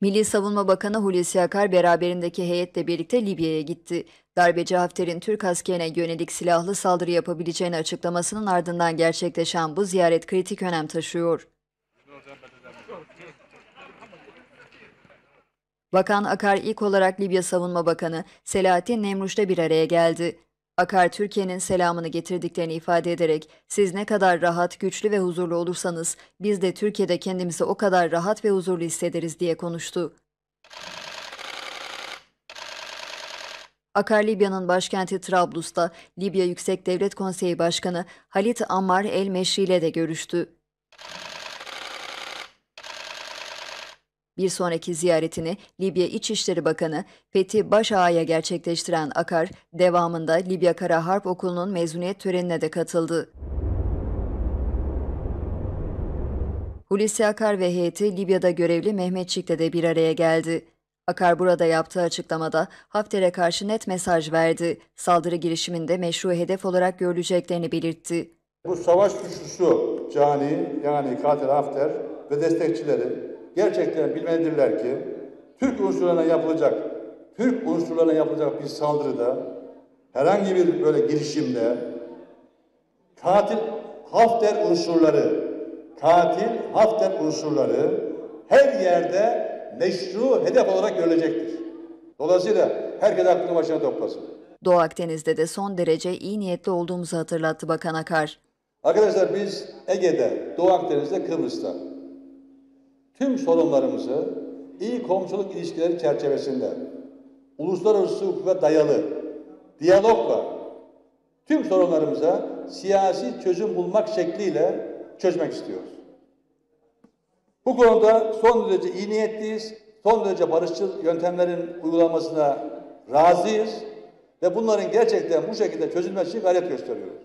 Milli Savunma Bakanı Hulusi Akar beraberindeki heyetle birlikte Libya'ya gitti. Darbeci Hafter'in Türk askerine yönelik silahlı saldırı yapabileceğini açıklamasının ardından gerçekleşen bu ziyaret kritik önem taşıyor. Bakan Akar ilk olarak Libya Savunma Bakanı Selahattin Nemruş'la bir araya geldi. Akar Türkiye'nin selamını getirdiklerini ifade ederek siz ne kadar rahat, güçlü ve huzurlu olursanız biz de Türkiye'de kendimizi o kadar rahat ve huzurlu hissederiz diye konuştu. Akar Libya'nın başkenti Trablus'ta Libya Yüksek Devlet Konseyi Başkanı Halit Ammar El Meşri ile de görüştü. Bir sonraki ziyaretini Libya İçişleri Bakanı Fethi Başağa'ya gerçekleştiren Akar, devamında Libya Kara Harp Okulu'nun mezuniyet törenine de katıldı. Hulusi Akar ve heyeti Libya'da görevli Mehmetçik'le de bir araya geldi. Akar burada yaptığı açıklamada Hafter'e karşı net mesaj verdi. Saldırı girişiminde meşru hedef olarak görüleceklerini belirtti. Bu savaş suçlusu cani yani katil Hafter ve destekçileri gerçekten bilmelidirler ki Türk unsurlarına yapılacak, Türk unsurlarına yapılacak bir saldırıda herhangi bir böyle girişimde katil Hafter unsurları, katil Hafter unsurları her yerde meşru hedef olarak görülecektir. Dolayısıyla herkes aklını başına toplasın. Doğu Akdeniz'de de son derece iyi niyetli olduğumuzu hatırlattı Bakan Akar. Arkadaşlar biz Ege'de, Doğu Akdeniz'de, Kıbrıs'ta tüm sorunlarımızı iyi komşuluk ilişkileri çerçevesinde uluslararası hukuka dayalı diyalogla tüm sorunlarımıza siyasi çözüm bulmak şekliyle çözmek istiyoruz. Bu konuda son derece iyi niyetliyiz, son derece barışçıl yöntemlerin uygulanmasına razıyız ve bunların gerçekten bu şekilde çözülmesi için gayret gösteriyoruz.